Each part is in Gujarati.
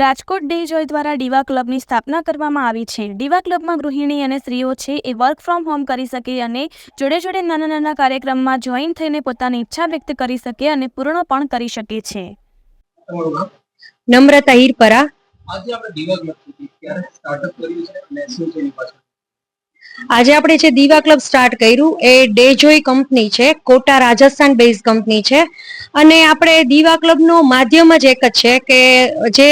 રાજકોટ ડે જોય દ્વારા ડીવા ક્લબની સ્થાપના કરવામાં આવી છે. ડીવા ક્લબમાં ગૃહિણી અને સ્ત્રીઓ છે એ વર્ક ફ્રોમ હોમ કરી શકે અને જોડે જોડે નાના નાના કાર્યક્રમમાં જોઈન થઈને પોતાની ઈચ્છા વ્યક્ત કરી શકે અને પૂર્ણ પણ કરી શકે છે. નમ્રતા હીરપરા આજે આપણે દીવા ક્લબ ક્યારે સ્ટાર્ટઅપ કર્યું છે અને શું છે એની પાછળ? આજે આપણે જે દીવા ક્લબ સ્ટાર્ટ કર્યું એ ડેજોય કંપની છે. કોટા રાજસ્થાન બેઝ કંપની છે. અને આપણે દીવા ક્લબનો માધ્યમ જ એક જ છે કે જે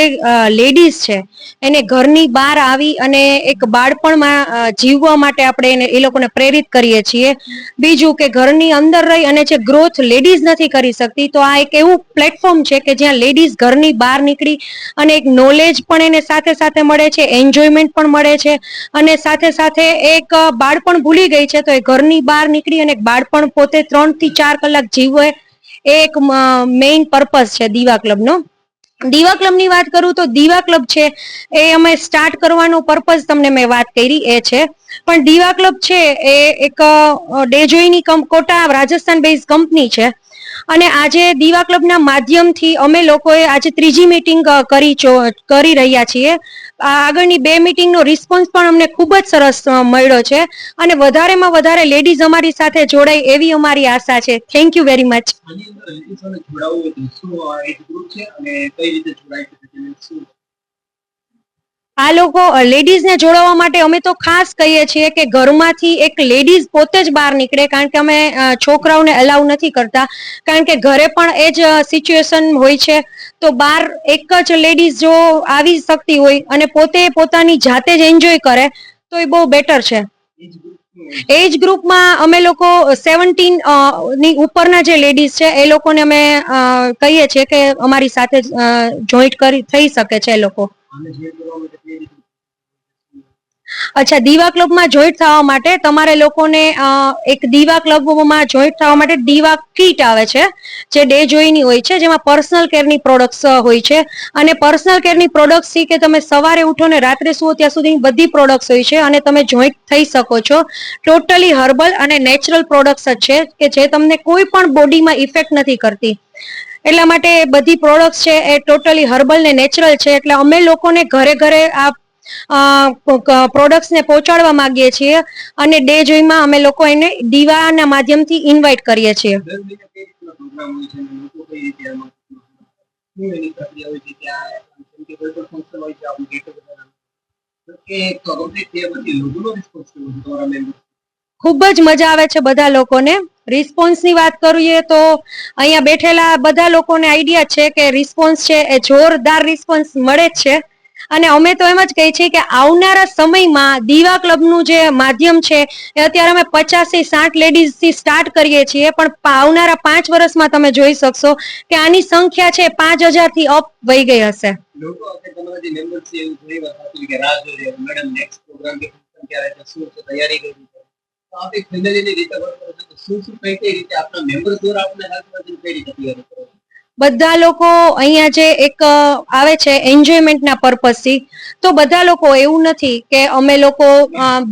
લેડીઝ છે, એને ઘરની બહાર આવી અને એક બાળપણમાં જીવવા માટે આપણે એને એ લોકોને પ્રેરિત કરીએ છીએ. બીજું કે ઘરની અંદર રહી અને જે ગ્રોથ લેડીઝ નથી કરી શકતી, તો આ એક એવું પ્લેટફોર્મ છે કે જ્યાં લેડીઝ ઘરની બહાર નીકળી અને એક નોલેજ પણ એને સાથે સાથે મળે છે એન્જોયમેન્ટ પણ મળે છે અને સાથે સાથે એક બાળપણ ભૂલી ગઈ છે, તો એ ઘરની બહાર નીકળી અને બાળપણ પોતે ત્રણથી ચાર કલાક જીવવે એ એક મેઇન પર્પઝ છે દીવા ક્લબનો. દીવા ક્લબની વાત કરું તો દીવા ક્લબ છે એ અમે સ્ટાર્ટ કરવાનો પર્પઝ તમને મેં વાત કરી, એ છે. પણ દીવા ક્લબ છે એ એક ડેજોઈની કોટા રાજસ્થાન બેઝ કંપની છે. અને આજે દીવા ક્લબના માધ્યમથી અમે લોકોએ આજે ત્રીજી મીટિંગ કરી કરી રહ્યા છીએ. આગળની બે મિટિંગનો રિસ્પોન્સ પણ અમને ખૂબ જ સરસ મળ્યો છે. અને વધારેમાં વધારે લેડીઝ અમારી સાથે જોડાય એવી અમારી આશા છે. થેન્ક યુ વેરી મચ જોડાવવું આ લોકો લેડીઝને જોડાવા માટે અમે તો ખાસ કહીએ છીએ કે ઘરમાંથી એક લેડીઝ પોતે જ બહાર નીકળે, કારણ કે અમે છોકરાઓને અલાઉ નથી કરતા. કારણ કે ઘરે પણ એ જ સિચ્યુએશન હોય છે. તો બહાર એક જ લેડીઝ જો આવી શકતી હોય અને પોતે પોતાની જાતે જ એન્જોય કરે, તો એ બહુ બેટર છે? એજ ગ્રુપમાં અમે લોકો સેવન્ટીનની ઉપરના જે લેડીઝ છે, એ લોકોને અમે કહીએ છીએ કે અમારી સાથે જોઈન્ટ કરી, થઈ શકે છે એ લોકો આને જે કરવા માટે કઈ રીતે અચ્છા, દીવા ક્લબમાં જોઈન્ટ થવા માટે તમારે લોકોને એક દીવા ક્લબમાં જોઈન્ટ થવા માટે દીવા કીટ આવે છે, જે ડે જોઈની હોય છે, જેમાં પર્સનલ કેરની પ્રોડક્ટ્સ હોય છે. અને પર્સનલ કેરની પ્રોડક્ટ્સથી કે તમે સવારે ઉઠો ને રાત્રે સુઓ ત્યાં સુધી બધી પ્રોડક્ટ્સ હોય છે, અને તમે જોઈન્ટ થઈ શકો છો. ટોટલી હર્બલ અને નેચરલ પ્રોડક્ટ્સ જ છે, કે જે તમને કોઈ પણ બોડીમાં ઇફેક્ટ નથી કરતી. એટલા માટે બધી પ્રોડક્ટ્સ છે એ ટોટલી હર્બલ ને નેચરલ છે, એટલે અમે લોકોને ઘરે ઘરે આ પ્રોડક્ટ્સને પહોંચાડવા માંગીએ છીએ અને ડે જોઈમાં અમે લોકો એને દીવાના માધ્યમથી ઇન્વાઇટ કરીએ છીએ. ખૂબ જ મજા આવે છે બધા લોકોને. રિસ્પોન્સની વાત કરીએ તો અહીંયા બેઠેલા બધા લોકોને આઈડિયા છે કે રિસ્પોન્સ છે એ જોરદાર રિસ્પોન્સ મળે જ છે. અને અમે તો એમ જ કહીએ છીએ કે આવનારા સમયમાં દીવા ક્લબનું જે માધ્યમ છે, એ અત્યારે અમે પચાસથી સાઠ લેડીઝથી સ્ટાર્ટ કરીએ છીએ, પણ આવનારા પાંચ વર્ષમાં તમે જોઈ શકશો કે આની સંખ્યા છે પાંચ હજારથી અપ વહી ગઈ હશે. તૈયારી બધા લોકો અહીંયા જે એક આવે છે એન્જોયમેન્ટના પર્પઝથી તો બધા લોકો એવું નથી કે અમે લોકો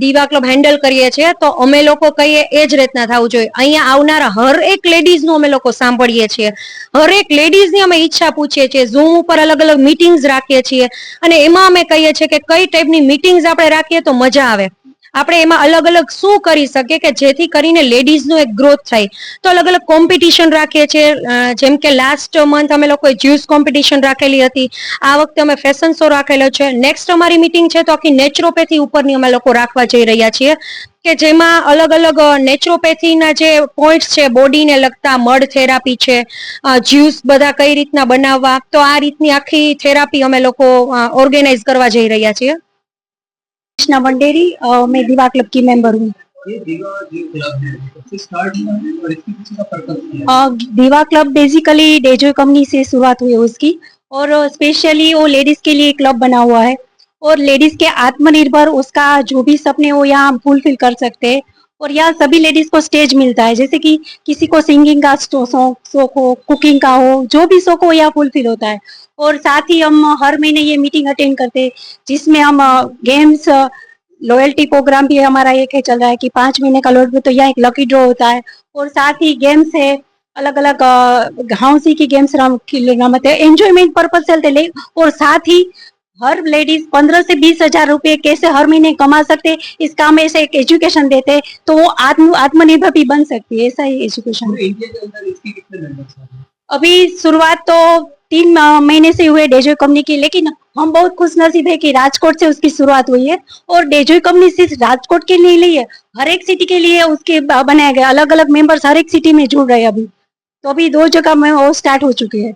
દીવા ક્લબ હેન્ડલ કરીએ છીએ, તો અમે લોકો કહીએ એ જ રીતના થવું જોઈએ. અહીંયા આવનારા હર એક લેડીઝનું અમે લોકો સાંભળીએ છીએ. હર એક લેડીઝની અમે ઈચ્છા પૂછીએ છીએ. ઝૂમ ઉપર અલગ અલગ મીટિંગ્સ રાખીએ છીએ. અને એમાં અમે કહીએ છીએ કે કઈ ટાઈપની મીટિંગ્સ આપણે રાખીએ તો મજા આવે. આપણે એમાં અલગ અલગ શું કરી શકીએ કે જેથી કરીને લેડીઝનો એક ગ્રોથ થાય. તો અલગ અલગ કોમ્પિટિશન રાખીએ છીએ જેમ કે લાસ્ટ મંથ અમે લોકોએ જ્યુસ કોમ્પિટિશન રાખેલી હતી. આ વખતે અમે ફેશન શો રાખેલો છે. નેક્સ્ટ અમારી મિટિંગ છે તો આખી નેચરોપેથી ઉપરની અમે લોકો રાખવા જઈ રહ્યા છીએ. કે જેમાં અલગ અલગ નેચરોપેથીના જે પોઈન્ટ્સ છે બોડીને લગતા મડ થેરાપી છે જ્યુસ બધા કઈ રીતના બનાવવા, તો આ રીતની આખી થેરાપી અમે લોકો ઓર્ગેનાઇઝ કરવા જઈ રહ્યા છીએ. कृष्णा मंडेरी मैं दीवा क्लब की मेंबर हूँ। दीवा क्लब बेसिकली डेजो कंपनी से शुरुआत हुई है उसकी और स्पेशली वो लेडीज़ के लिए क्लब बना हुआ है। और लेडीज़ के आत्मनिर्भर उसका जो भी सपने वो यहाँ फुलफिल कर सकते हैं। और यहाँ सभी लेडीज़ को स्टेज मिलता है, जैसे कि किसी को सिंगिंग का शौक हो कुकिंग का हो, जो भी शौक हो, यहाँ फुलफिल होता है। और साथ ही हम हर महीने ये मीटिंग अटेंड करते हैं, जिसमें हम गेम्स लॉयल्टी प्रोग्राम भी हमारा एक है, चल रहा है कि पाँच महीने का लॉयल्टी तो यहाँ एक लकी ड्रॉ होता है। और साथ ही गेम्स है अलग अलग हाउसी की गेम्स रमते एंजॉयमेंट पर्पज ले। और साथ ही हर लेडीज़ पंद्रह से बीस हज़ार रुपए कैसे हर महीने कमा सकते इस काम ऐसे एक एजुकेशन देते तो वो आत्म आत्मनिर्भर भी बन सकती है ऐसा ही एजुकेशन हैं? अभी शुरुआत तो तीन महीने से हुए डेजोय कंपनी की लेकिन हम बहुत खुश नसीब है कि राजकोट से उसकी शुरुआत हुई है और डेजोय कंपनी सिर्फ़ राजकोट के लिए नहीं है हर एक सिटी के लिए उसके बनाया गया अलग अलग मेंबर्स हर एक सिटी में जुड़ रहे हैं अभी। तो अभी दो जगह में वो स्टार्ट हो चुके हैं।